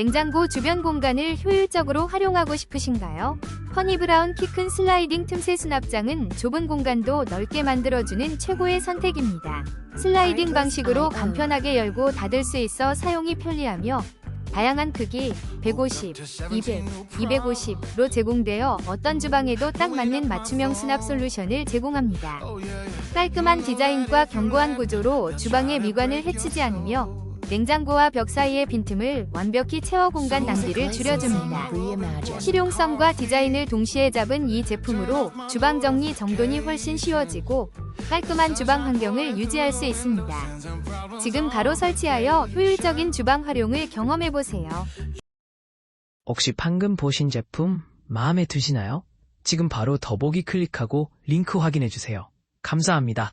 냉장고 주변 공간을 효율적으로 활용하고 싶으신가요? 허니브라운 키 큰 슬라이딩 틈새 수납장은 좁은 공간도 넓게 만들어주는 최고의 선택입니다. 슬라이딩 방식으로 간편하게 열고 닫을 수 있어 사용이 편리하며 다양한 크기 150, 200, 250로 제공되어 어떤 주방에도 딱 맞는 맞춤형 수납 솔루션을 제공합니다. 깔끔한 디자인과 견고한 구조로 주방의 미관을 해치지 않으며 냉장고와 벽 사이의 빈틈을 완벽히 채워 공간 낭비를 줄여줍니다. 실용성과 디자인을 동시에 잡은 이 제품으로 주방 정리 정돈이 훨씬 쉬워지고 깔끔한 주방 환경을 유지할 수 있습니다. 지금 바로 설치하여 효율적인 주방 활용을 경험해보세요. 혹시 방금 보신 제품 마음에 드시나요? 지금 바로 더보기 클릭하고 링크 확인해주세요. 감사합니다.